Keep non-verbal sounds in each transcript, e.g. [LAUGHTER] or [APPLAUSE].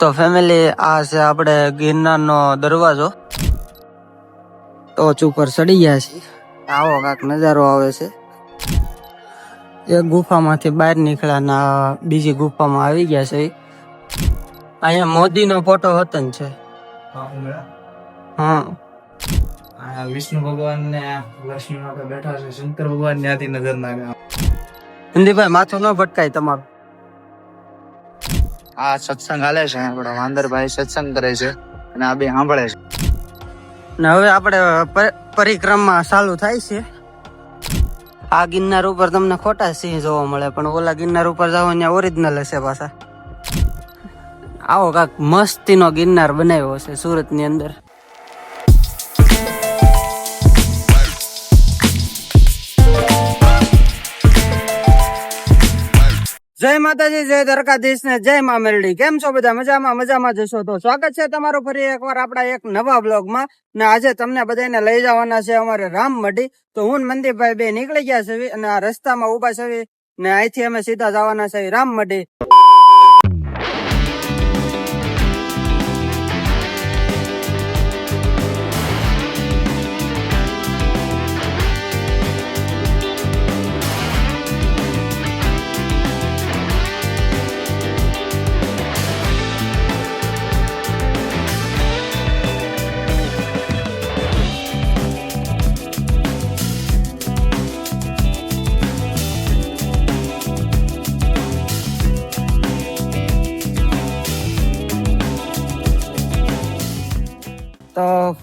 તો ફેમિલી આ છે આપણે ગિરનારનો દરવાજો. ટોચ ઉપર ચડી ગયા છે આવો કાંક નજારો આવે છે. એક ગુફામાંથી બહાર નીકળ્યા ને બીજી ગુફામાં આવી ગયા છે. અહીંયા મોદીનો ફોટો હતો ને છે. હા વિષ્ણુ ભગવાન ને લક્ષ્મી બેઠા છે. શંકર ભગવાન ત્યાંથી નજર નાખે. હિન્દીભાઈ માથું ન ભટકાય તમારું. આ સત્સંગ હાલે છે આપડે વાંદરભાઈ સત્સંગ કરે છે અને આ બે સાંભળે છે. ને હવે આપણે પરિક્રમા ચાલુ થાય છે. આ ગિરનાર ઉપર તમને ખોટા સિંહ જોવા મળે, પણ ઓલા ગિરનાર ઉપર જાઓ ત્યાં ઓરિજિનલ હશે પાછા. આવો કાક મસ્તીનો ગિરનાર બનાવ્યો છે સુરતની અંદર. જય માતાજી, જય દ્વારકાધીશ ને જય મા મેરડી. કેમ છો બધા? મજામાં મજામાં જશો તો સ્વાગત છે તમારું ફરી એકવાર આપણા એક નવા બ્લોગમાં ને આજે તમને બધાને લઈ જવાના છે અમારે રામ મઢી. તો હું મંદિરભાઈ બે નીકળી ગયા છે અને આ રસ્તામાં ઊભા છે ને અહીંથી અમે સીધા જવાના છે રામ મઢી.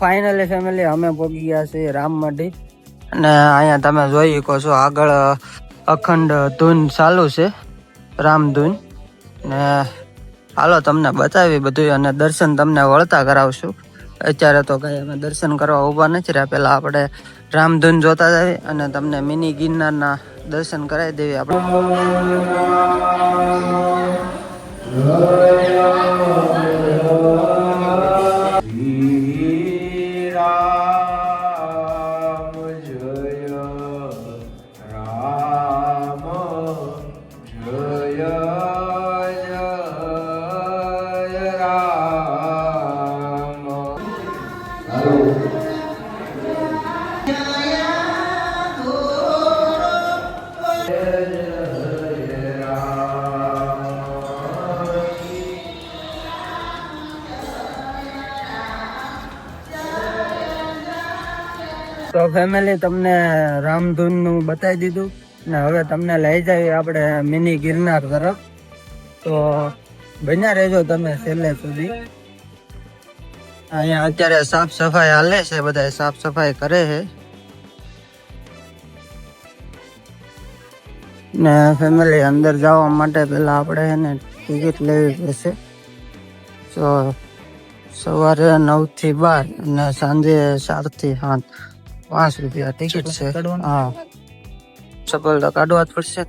ફાઇનલી ફેમિલી અમે પહોંચી ગયા છીએ રામ મઢી અને અહીંયા તમે જોઈ શકો છો આગળ અખંડ ધૂન ચાલુ છે, રામ ધૂન. ને હાલો તમને બતાવી બધું અને દર્શન તમને વળતા કરાવશું. અત્યારે તો કઈ અમે દર્શન કરવા ઊભા નથી રહ્યા. પેલા આપણે રામધૂન જોતા જઈએ અને તમને મિની ગિરનારના દર્શન કરાવી દેવી આપણે. તો ફેમિલી તમને રામધૂનનું બતાવી દીધું. ને હવે તમને લઈ જાય આપણે મિની ગિરનાર તરફ. તો બન્યા રહેજો તમે છેલ્લે સુધી. અહીંયા અત્યારે સાફ સફાઈ હાલે છે બધા સાફ સફાઈ કરે છે. ને ફેમિલી અંદર જવા માટે પેલા આપણે એને ટિકિટ લેવી પડશે. તો સવારે નવથી બાર અને સાંજે ચારથી સાત. પાંચ રૂપિયા ટિકિટ છે? હા. ચપ્પલ તો કાઢવા જ પડશે.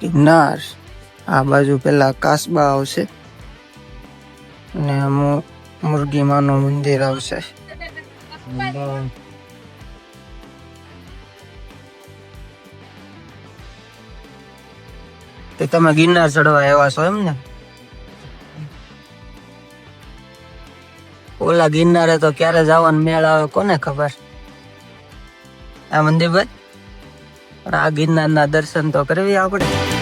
ગિરનાર. આ બાજુ પેલા કાસબા આવશે. અને અમુક મુરગી માનું મંદિર આવશે. તમે ગિરનાર ચડવા આવ્યા છો એમ ને ઓલા ગિરનારે તો ક્યારે જવાનું મેળ આવે કોને ખબર? આ મંદિર ભાઈ આ ગિરનારના દર્શન તો કરવી આપણે.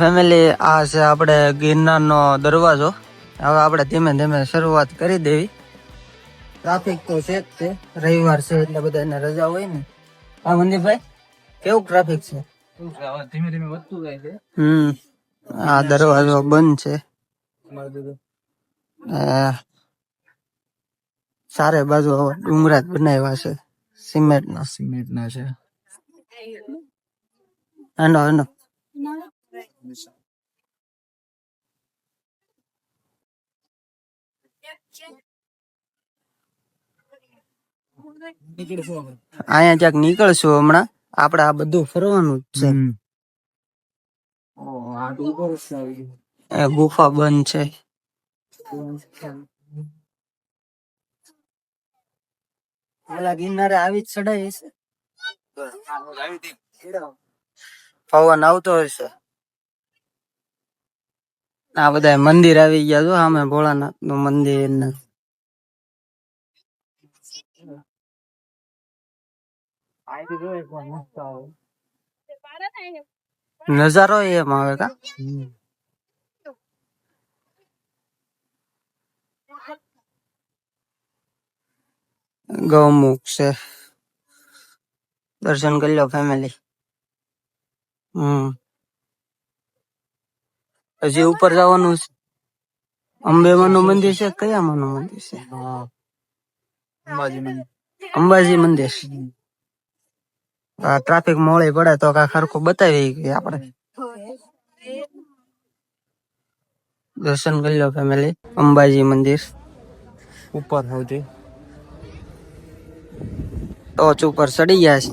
ફેમિલી આ છે આપણે ગિરનારનો દરવાજો. હવે આપણે ધીમે ધીમે શરૂઆત કરી દેવી. ટ્રાફિક તો છે જ તે રવિવાર છે એટલે બધાને રજા હોય ને. હા મંદિરભાઈ કેવું ટ્રાફિક છે? ધીમે ધીમે વધતું જાય છે હમ આ દરવાજો બંધ છે. ચારે બાજુ ડુંગરા જ બનાવ્યા છે. સિમેન્ટના. સિમેન્ટ ના છે હેનો હેનો અહીંયા ક્યાંક નીકળશું હમણાં. આપણે આ બધું ફરવાનું જ છે. એ ગુફા બંધ છે. પેલા ગિરનારે આવી જ ચડાઈ છે પવન આવતો હશે આ બધા મંદિર આવી ગયા છો આમે ભોળાનાથનું. મંદિર નજારો એમ આવે કા? ગૌમુખ છે. દર્શન કરી લો ફેમિલી હમ. હજી ઉપર જવાનું છે. અંબેમાનું નું મંદિર છે? કયા માનું મંદિર છે? અંબાજી મંદિર આ ટ્રાફિક મોડે પડે તો કા ખરખું બતાવી ગઈ આપણે. દર્શન કરી લો ફેમિલી અંબાજી મંદિર. ઉપર સુધી ટોચ ઉપર ચડી ગયા છે.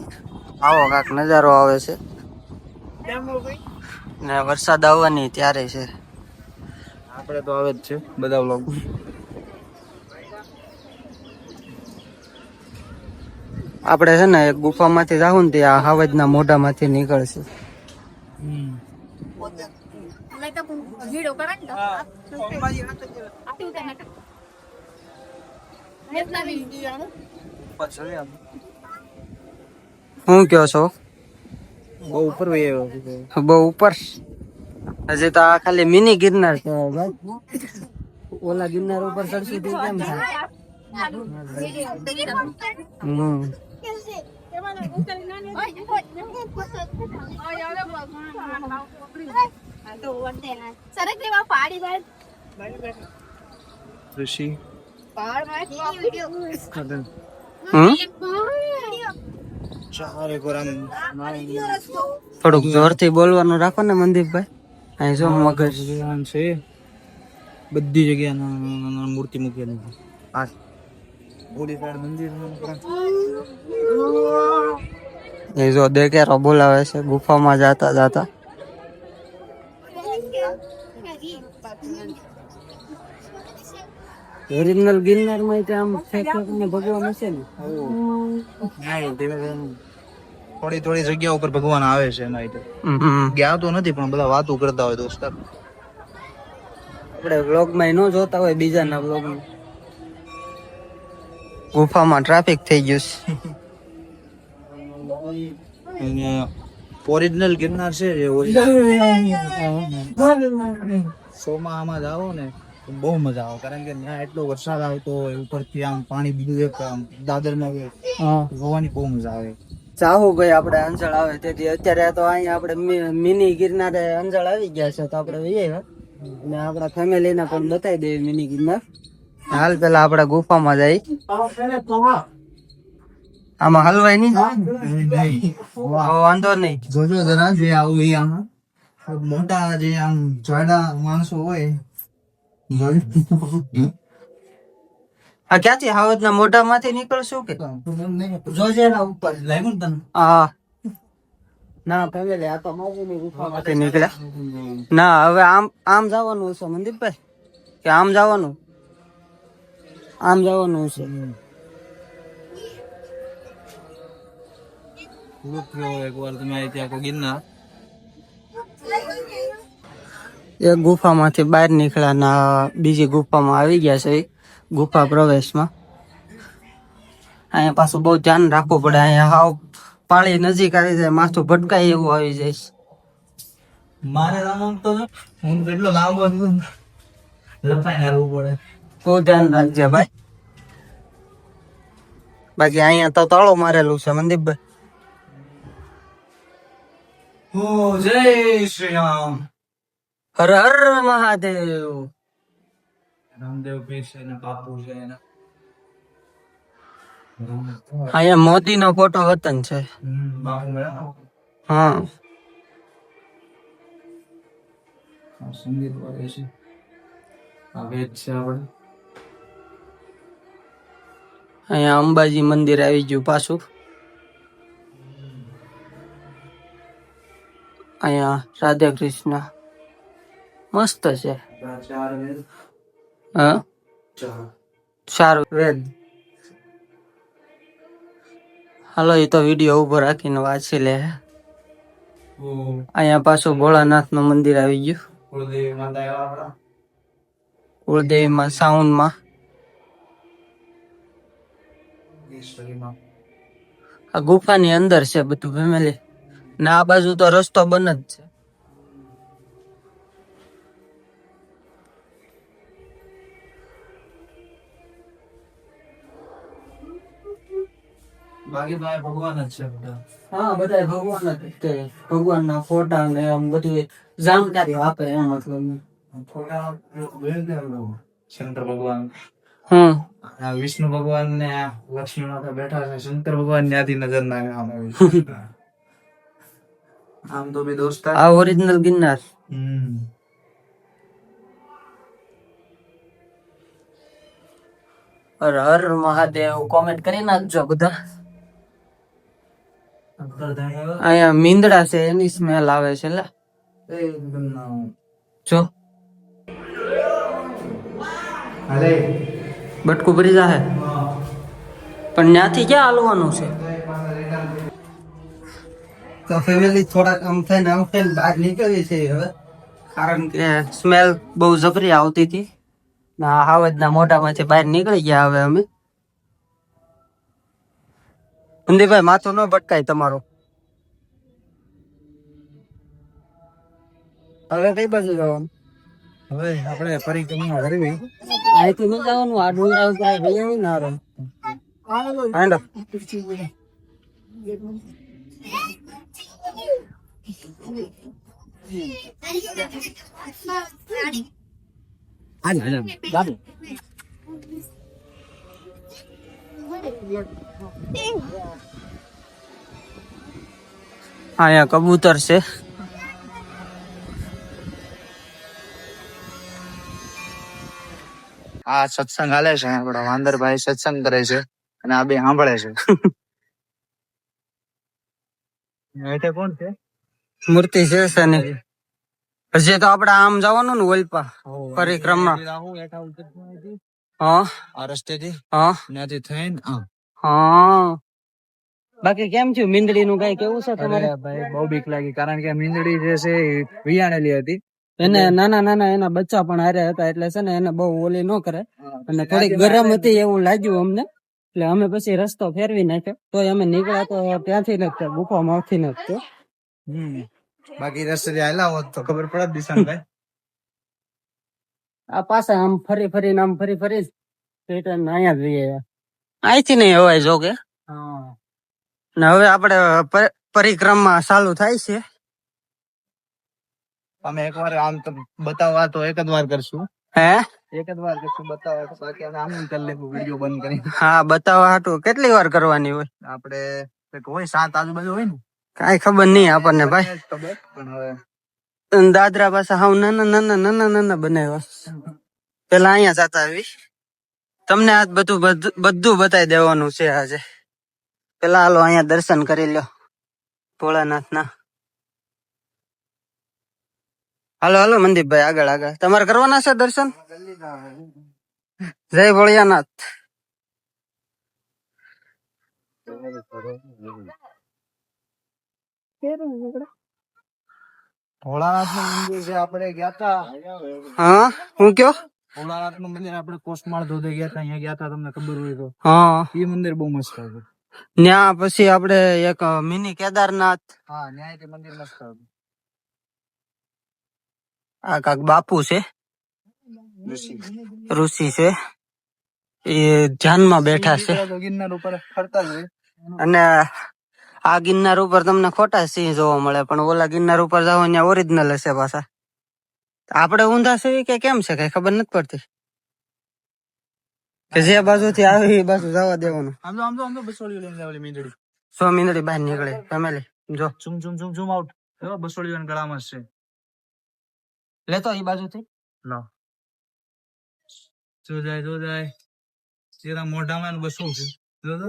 આવો કાક નજારો આવે છે. ને વરસાદ આવવાની ત્યારે છે. આપણે તો આવે જ છે બધા વ્લોગ આપણે છે ને એક ગુફામાંથી જાવું ને ત્યાં હાવજના મોઢામાંથી નીકળશે. હું કયો છો? બહુ ઉપર બહુ ઉપર? હજી તો આ ખાલી મિની ગિરનાર છે. ઓલા ગિરનાર ઉપર ચડશું તો કેમ થાય? ઋષિ. થોડુંક જોરથી બોલવાનું રાખો ને મનદીપભાઈ અહીં જો મગજ. છે. બધી જગ્યાના મૂર્તિ મૂકેલી છે. આ મંદિર એ જો દેખેરો બોલાવે છે ગુફામાં જાતા જાતા. ઓરિજિનલ ગિરનારમાં આમ ને ભગવાન હશે ને? થોડી થોડી જગ્યા ઉપર ભગવાન આવે છે એના ગયા તો નથી પણ બધા વાતો કરતા હોય દોસ્તાર આપણે વ્લોગમાં ન જોતા હોય બીજાના વ્લોગમાં ગુફામાં ટ્રાફિક થઈ ગયું છે. ઓરિજિનલ ગિરનાર છે જે સોમાં આમાં જાઓ ને બહુ મજા આવે. કારણ કે ત્યાં એટલો વરસાદ આવતો હોય ઉપરથી આમ પાણી બીજું એક આમ દાદરમાં જોવાની બહુ મજા આવે. ચાહુ ભાઈ આપણે અંજળ આવે. તેથી અત્યારે તો અહીંયા આપણે મિની ગિરનારે અંજળ આવી ગયા છે તો આપણે જઈએ. અને આપણા ફેમિલી ને પણ બતાવી દઈએ મિની ગિરનાર. હાલ પેલા આપણે ગુફામાં જઈ આમાં હલવાય નહીં? વાંધો નહીં. જોજો જરા જે આવું એ આમાં મોટા જે આમ જોડા માણસો હોય આ ક્યાંથી? હાવતના મોઢામાંથી નીકળશું કે? જોજે ના ઉપર લાગ્યું ને તને? હા. ના ફેમિલી આ તો માજીની ગુફામાંથી નીકળ્યા? ના હવે આમ આમ જવાનું છે મનદીપભાઈ કે આમ જવાનું? આમ જવાનું છે એક ગુફામાંથી બહાર નીકળ્યા ના બીજી ગુફામાં આવી ગયા છે. ગુફા પ્રવેશમાં. અહીંયા પાછું બહુ ધ્યાન રાખવું પડે. અહીંયા હાવ પાળી નજીક આવી જાય માથું ભટકાય એવું આવી જાય. મારે તો હું કેટલો લાંબો લપાઈ રહેવું પડે. બહુ ધ્યાન રાખજે ભાઈ. બાકી અહીંયા તો તળો મારેલું છે મનદીપભાઈ જય શ્રી રામ. હર હર મહાદેવ. રામદેવ પીર છે ને બાપુ છે ને અહીંયા મોદી નો ફોટો વતન છે. હમ, બાપુ મેળા હા. સંગીત વાગે છે. આ વેદ છે આપણે અહીંયા અંબાજી મંદિર આવી ગયું પાછું. અહીંયા રાધા કૃષ્ણ. મસ્ત છે. સારું વેદ હાલો એ તો વીડિયો ઊભો રાખીને વાંચી લે ઓમ અહીંયા પાછું ભોળાનાથનું મંદિર આવી ગયું કુળદેવી માતા આવ્યા આપણા કુળદેવીમાં સાઉન્ડમાં ઈશ્વરીમાં આ ગુફાની અંદર છે બધું ફેમિલી ને આ બાજુ તો રસ્તો બંધ જ છે બાકી ભાઈ ભગવાન જ છે બધા. હા બધા ભગવાન જ તે ભગવાનના ફોટા ને આમ બધી જાણકારી આપે એમ મતલબ ને શંકર ભગવાન. હા વિષ્ણુ ભગવાન ને લક્ષ્મી માતા બેઠા છે. શંકર ભગવાન ત્યાંથી નજર ના આમ [LAUGHS] આમ તો બી દોસ્ત આ ઓરિજિનલ ગિરનાર. હમ. હર હર મહાદેવ કોમેન્ટ કરી નાખજો બધા. અહીંયા મીંદડા છે એની સ્મેલ આવે છે લે. જો. બટકું ભરી જાહે. પણ ત્યાંથી ક્યાં હાલવાનું છે? તો ફેમિલી થોડાક આમ થઈને આમ થઈને બહાર નીકળી છે હવે. કારણ કે સ્મેલ બહુ જબરી આવતી હતી. ના હાવજના મોઢામાંથી બહાર નીકળી ગયા હવે અમે. સંદીપભાઈ માથું ન ભટકાય તમારો. હવે કઈ બાજુ જવાનું? હવે આપણે પરિક્રમા કરવી અહીંથી ન જવાનું આ ડુંગરા ઉપર જઈએ ને હારો. હાંડો. અહીંયા કબૂતર છે. આ સત્સંગ હાલે છે આપડા વાંદરભાઈ સત્સંગ કરે છે અને આ બે સાંભળે છે. કોણ છે? મૂર્તિ છે સની હજી તો આપડે આમ જવાનું ને ઓલપા પરિક્રમા. હા. આ રસ્તેથી હા. ત્યાંથી થઈને આમ હા. બાકી કેમ થયું? મીંદડી નું કઈ કેવું છે તમારે? ભાઈ બહુ બીક લાગી કારણ કે મીંદડી જે છે એ વિયાણેલી હતી. એને નાના નાના એના બચ્ચા પણ હારે હતા એટલે છે ને એને બહુ ઓલી ન કરે. અને થોડીક ગરમ હતી એવું લાગ્યું અમને. એટલે અમે પછી રસ્તો ફેરવી નાખ્યો. તો અમે નીકળ્યા તો ત્યાંથી નથી ગુફા માંથી નથી. બાકી રસ્તે હાલા હોત તો ખબર પડે દિશાનભાઈ આ પાછા આમ ફરી ફરીને આમ ફરી ફરી રિટર્ન અહીંયા જઈએ અહીંથી નહીં હવાય જો કે. ને હવે આપણે પરિક્રમા ચાલુ થાય છે. અમે એકવાર આમ તો બતાવવા તો એક જ વાર કરશું. હે? એક જ વાર કરશું બતાવવા તો બાકી આમ કરી લેવું વીડિયો બંધ કરી હા બતાવવા હાટું. કેટલી વાર કરવાની હોય? આપણે કંઈક હોય સાત આજુબાજુ હોય ને. કઈ ખબર નહીં આપણને ભાઈ. જ ખબર પણ હવે દાદરા પાસે હાવ નાના નાના નાના નાના બનાવ્યા. પેલા અહીંયા જતા આવી. તમને આ બધું બધું બતાવી દેવાનું છે આજે. પેલા હાલો અહીંયા દર્શન કરી લ્યો ભોળાનાથ ના હાલો હાલો મનદીપભાઈ આગળ આગળ. તમારે કરવાના છે દર્શન? જય ભોળિયાનાથ. ભોળાનાથ મંદિર જે આપણે ગયા હતા હા? હું કયો? ભોળાનાથનું મંદિર આપણે કોસમાળ ધોધે ગયા હતા અહીંયા ગયા હતા તમને ખબર હોય તો. હા. એ મંદિર બહુ મસ્ત હતું. ન્યા પછી આપણે એક મિની કેદારનાથ. હા ન્યાય મંદિર મસ્ત હતું. આ કાક બાપુ છે? ઋષિ. છે. એ ધ્યાનમાં બેઠા છે. તો ગિરનાર ઉપર ફરતા જ અને આ ગિરનાર ઉપર તમને ખોટા સિંહ જોવા મળે પણ ઓલા ગિરનાર ઉપર જાઓ ત્યાં ઓરિજિનલ હશે પાછા. આપણે ઊંધા છે કે કેમ છે કઈ ખબર નથી પડતી. કે જે બાજુથી આવે એ બાજુ જવા દેવાનું. આમ તો આમ તો આમ તો બસોડીઓ લઈને જાવ મીંદડી સો મિનિટ બહાર નીકળે ફેમિલી જો. Zoom zoom zoom zoom out. બસોડીઓ ગળામાં છે. લેતો એ બાજુથી. લો. જો જાય જો જાય. સીધા મોઢામાં બસો છે. જો તો.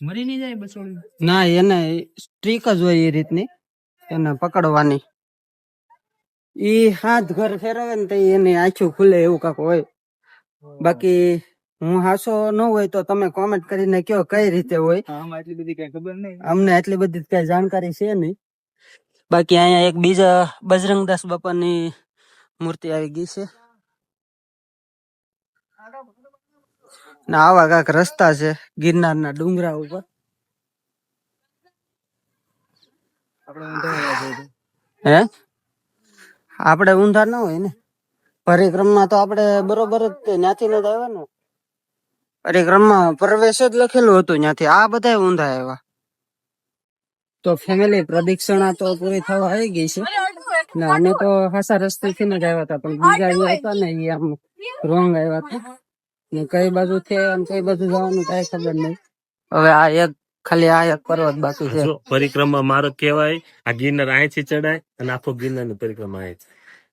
મરી નહીં જાય બસો ના એને સ્ટ્રીક જ હોય એ રીતની. એને પકડવાની. ઈ હાથ ઘર ફેરવે ને તો એની આંખું ખુલે એવું કાક હોય. બાકી હું હાસો ન હોય તો તમે કોમેન્ટ કરીને કયો કઈ રીતે હોય. આમાં એટલી બધી કઈ ખબર નહીં. અમને એટલી બધી કઈ જાણકારી છે નહીં. બાકી અહીંયા એક બીજા બજરંગદાસ બાપાની મૂર્તિ આવી ગઈ છે. ને આવા કાંક રસ્તા છે ગિરનારના ડુંગરા ઉપર. હે? આપણે ઊંધા ના હોય ને. પરિક્રમા તો આપણે બરોબર જ ત્યાંથી જ આવ્યા ને પરિક્રમા પ્રવેશ જ લખેલું હતું ત્યાંથી. આ બધા ઊંધા આવ્યા. તો ફેમિલી પ્રદિક્ષણા તો પૂરી થવા આવી ગઈ છે. ને અમે તો ખાસા રસ્તેથી જ આવ્યા હતા પણ બીજા હતા ને એ આમ રોંગ આવ્યા હતા. ને કઈ બાજુ છે અને કઈ બાજુ જવાનું કઈ ખબર નહીં. હવે આ એક ખાલી આ એક પર્વત બાકી છે. પરિક્રમા મારો કહેવાય. આ ગિરનાર અહીંથી ચડાય અને આખો ગિરનારની પરિક્રમા અહીં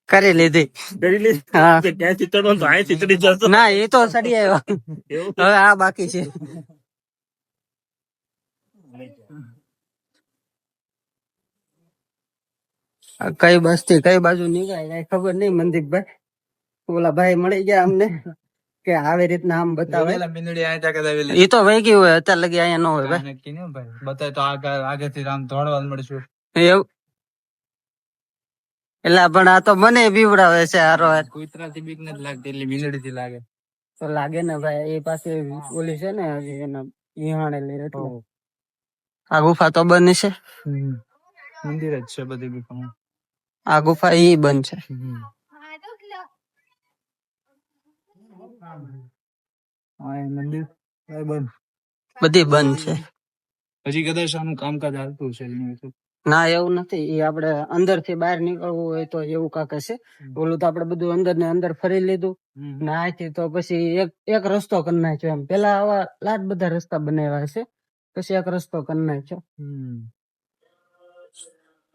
કરી લીધી. કરી લીધી? હા. કે ચડો તો અહીંથી ચડી જશો? ના એ તો ચડી આવ્યો. હવે આ બાકી છે. આ કઈ બસથી કઈ બાજુ નીકળાય કઈ ખબર નહીં મનદીપભાઈ ઓલા ભાઈ મળી ગયા અમને. કે આવી રીતના આમ બતાવે? મીંદડી આ એ તો વહી ગયું હોય અત્યારે લગી અહીંયા ન હોય ભાઈ. નક્કી નહીં ભાઈ. બતાય તો આગળ આગળથી આમ દોડવા મળશું. એવું? એટલે પણ આ તો મને બીવડાવે છે હારો કુતરાથી બીક નથી લાગતી એટલે મીંદડી થી લાગે. તો લાગે ને ભાઈ એ પાસે ઓલી છે ને હજી એના ઈહાણેલી એટલે આ ગુફા તો બંધ છે? મંદિર જ છે બધી ગુફા આ ગુફા ઈ બંધ છે હા તો કિલો હા એ મંદિર બંધ. બધી બંધ છે. હજી કદાચ આનું કામકાજ હાલતું છે ના એવું નથી. એ આપણે અંદરથી બહાર નીકળવું હોય તો એવું કાંક હશે. ઓલું તો આપડે બધું અંદર ને અંદર ફરી લીધું. ને આથી તો પછી એક એક રસ્તો કરી નાખ્યો એમ. પેલા આવા લાટ બધા રસ્તા બનાવ્યા છે પછી એક રસ્તો કરી નાખ્યો. હમ.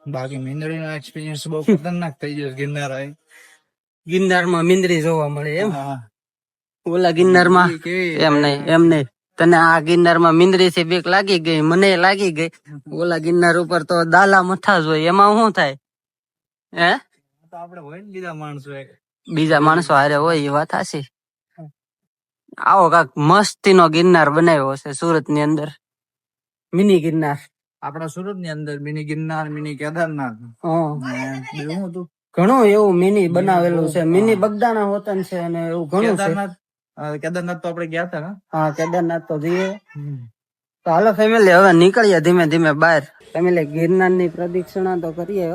બાકી મીંદડી નો એક્સપિરિયન્સ બહુ ખતરનાક થઈ ગયો ગિરનાર ગિરનારમાં મીંદરી જોવા મળે એમ. હા. ઓલા ગિરનારમાં એમ નહીં એમ નહીં. તને આ ગિરનારમાં મિંદરી થી બેક લાગી ગઈ મને લાગી ગઈ. ઓલા ગિરનાર ઉપર તો દાલા મથા જ હોય એમાં શું થાય? હે? આપડે હોય ને બીજા માણસો બીજા માણસો હારે હોય એ વાત હાચી. આવો કાક મસ્તી નો ગિરનાર બનાવ્યો છે સુરતની અંદર. મિની ગિરનાર. આપણા સુરતની અંદર મિની ગિરનાર મિની કેદારનાથ. ઘણું એવું મિની બનાવેલું છે. મિની બગદાણા હોતન છે અને એવું ઘણું છે. કેદારનાથ તો આપણે ગયા હતા ને હા કેદારનાથ તો જઈએ. તો હાલો ફેમિલી હવે નીકળીએ ધીમે ધીમે બહાર. ફેમિલી ગિરનારની પ્રદક્ષિણા તો કરીએ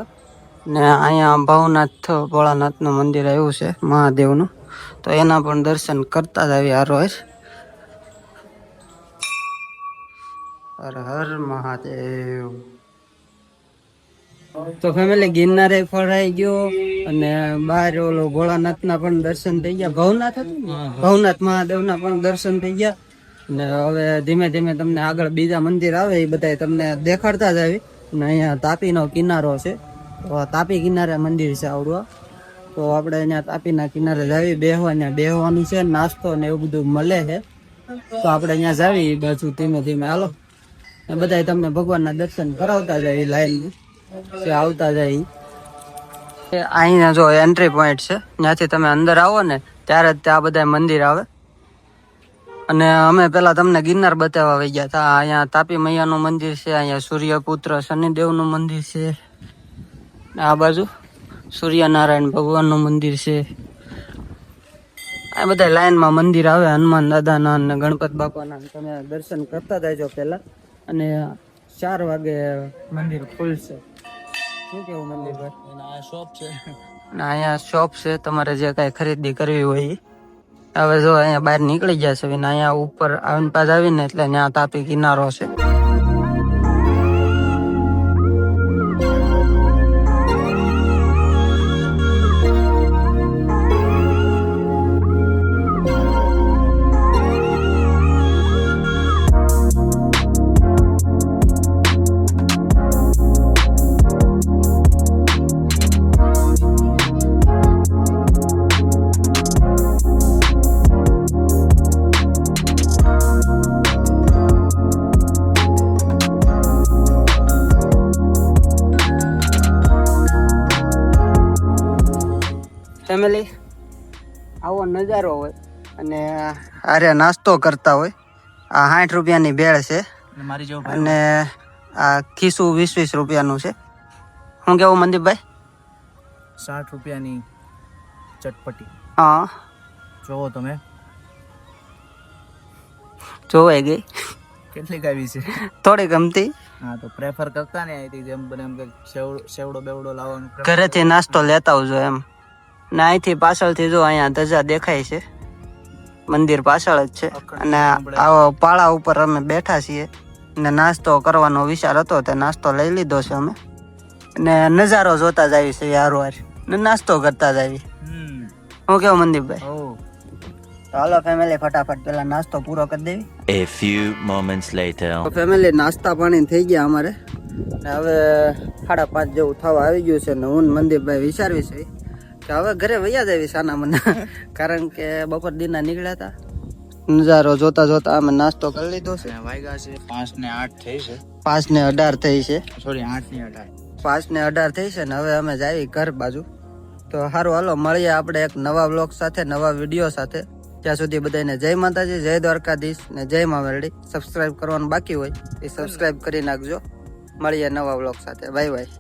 ને અહીંયા ભવનાથ ભોળાનાથનું મંદિર આવ્યું છે મહાદેવનું તો એના પણ દર્શન કરતા જ આવી હર. હર હર મહાદેવ. તો ફેમિલી ગિરનારે ફરાઈ ગયો અને બહાર ઓલો ભોળાનાથ ના પણ દર્શન થઈ ગયા. ભવનાથ હતું ને? ભવનાથ મહાદેવ ના પણ દર્શન થઈ ગયા. ને હવે ધીમે ધીમે તમને આગળ બીજા મંદિર આવે એ બધા તમને દેખાડતા જ આવી. અને અહીંયા તાપીનો કિનારો છે. તો તાપી કિનારે મંદિર છે આવડું આ. તો આપણે અહીંયા તાપીના કિનારે જાવી બેહવા ત્યાં બેહવાનું છે નાસ્તો ને એવું બધું મળે છે. તો આપણે અહીંયા જાવી બાજુ ધીમે ધીમે. હાલો. ને બધાય તમને ભગવાનના દર્શન કરાવતા જાય લાઈન આવતા જાય અહીંયા જો એન્ટ્રી પોઈન્ટ છે ત્યાંથી તમે અંદર આવો ને, ત્યારે જ ત્યાં બધા મંદિર આવે. અને અમે પેલા તમને ગિરનાર બતાવવા વહી ગયા હતા અહીંયા તાપી મૈયાનું મંદિર છે, અહીંયા સૂર્યપુત્ર શનિદેવનું મંદિર છે. આ બાજુ સૂર્યનારાયણ ભગવાનનું મંદિર છે. આ બધા લાઈનમાં મંદિર આવે, હનુમાન દાદાના અને ગણપત બાપાના. તમે દર્શન કરતા જાયજો પહેલાં. અને ચાર વાગે મંદિર ખુલશે. શું કેવું શોપ છે. અને અહીંયા શોપ છે તમારે જે કાંઈ ખરીદી કરવી હોય હવે જો અહીંયા બહાર નીકળી જશે ને અહીંયા ઉપર આવીને પાછા આવીને એટલે ત્યાં તાપી કિનારો છે. નજારો હોય. અને આરે નાસ્તો કરતા હોય. આ સાઠ રૂપિયાની ભેળ છે. અને મારી જેવો અને આ ખીસું વીસ વીસ રૂપિયાનું છે. શું કેવું મનદીપભાઈ સાઠ રૂપિયાની ચટપટી. હા. જોવો તમે. જોવાઈ ગઈ. કેટલીક આવી છે? થોડી ગમતી. હા તો પ્રેફર કરતા ને અહીંથી જેમ બને એમ સેવડો બેવડો લાવવાનું ઘરેથી નાસ્તો લેતા આવજો એમ. ને અહીંથી પાછળથી જો અહીંયા ધજા દેખાય છે. મંદિર પાછળ જ છે. અને આવો પાળા ઉપર અમે બેઠા છીએ. ને નાસ્તો કરવાનો વિચાર હતો તે નાસ્તો લઈ લીધો છે અમે. ને નજારો જોતા જ આવી છે હારવાર ને નાસ્તો કરતા જ આવી હું કેવું મનદીપભાઈ હાલો ફેમિલી ફટાફટ પેલા નાસ્તો પૂરો કરી દેવી. A few moments later. Family નાસ્તા પાણી થઈ ગયા અમારે. હવે સાડા પાંચ જેવું થવા આવી ગયું છે ને હું મનદીપભાઈ વિચારવી છે. કે હવે ઘરે વૈયા જવી સાના મને. [LAUGHS] કારણ કે બપોર દિના નીકળ્યા હતા. નજારો જોતા જોતા અમે નાસ્તો કરી લીધો છે. વાગ્યા છે પાંચ ને આઠ થઈ છે. પાંચ ને અઢાર થઈ છે. સોરી આઠ ને અઢાર. પાંચ ને અઢાર થઈ છે ને હવે અમે જાવી ઘર બાજુ. તો સારું હાલો મળીએ આપણે એક નવા બ્લોગ સાથે નવા વીડિયો સાથે. ત્યાં સુધી બધાને જય માતાજી જય દ્વારકાધીશ ને જય મા મેરડી સબસ્ક્રાઇબ કરવાનું બાકી હોય એ સબસ્ક્રાઇબ કરી નાખજો. મળીએ નવા બ્લોગ સાથે. Bye bye